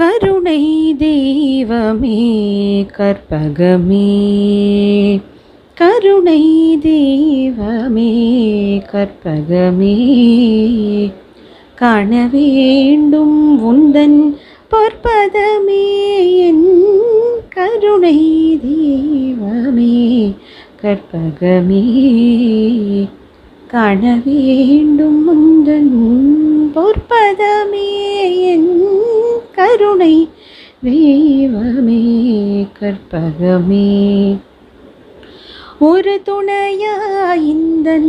கருணை தெய்வமே கற்பகமே. கருணை தெய்வமே கற்பகமே. காண வேண்டும் உந்தன் பொற்பதமே என் கருணை தெய்வமே கற்பகமே. காண வேண்டும் உந்தன் பொற்பதமே என் கருணை தெய்வமே கற்பகமே. ஒரு துணையா இந்த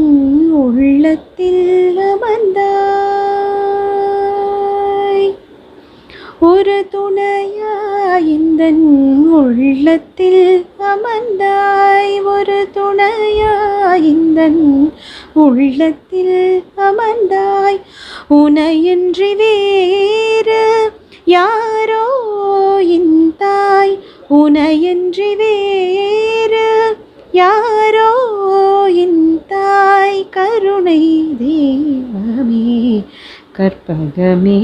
உள்ளத்தில் அமர்ந்தாய். ஒரு துணையா இந்த உள்ளத்தில் அமர்ந்தாய். ஒரு துணையா இந்த உள்ளத்தில் அமர்ந்தாய். உனையின்றி வேறு யாரோ இந்தாய் உனையன்றி வேறு. யாரோ இந்தாய் கருணை தெய்வமே கற்பகமே.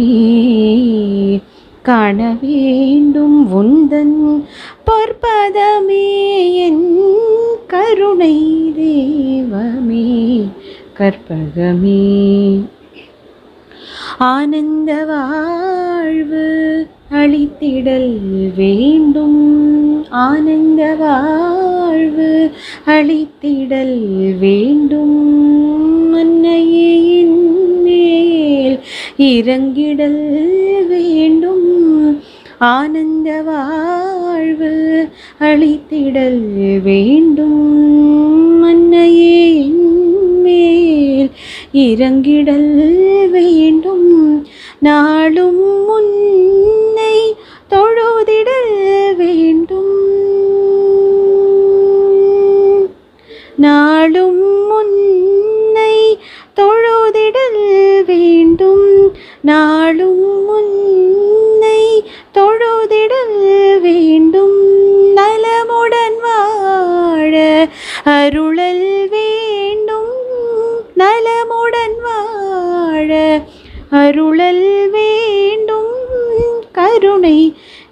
காண வேண்டும் உந்தன் பொற்பதமே என் கருணை தெய்வமே கற்பகமே. ஆனந்தவா வாழ்வு அளித்திடல் வேண்டும். ஆனந்த வாழ்வு அளித்திடல் வேண்டும். அன்னையே மேல் இறங்கிடல் வேண்டும். ஆனந்த வாழ்வு அளித்திடல் வேண்டும். அன்னையே மேல் இறங்கிடல் வேண்டும். நாளும் முன்னை தொழுதிட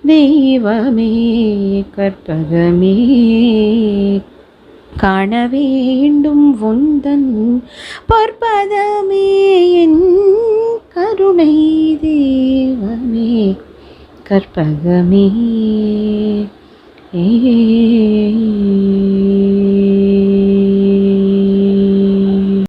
தெய்வமே கற்பகமே. காண வேண்டும் உந்தன் பொற்பதமே என் கருணை தெய்வமே கற்பகமே. ஏ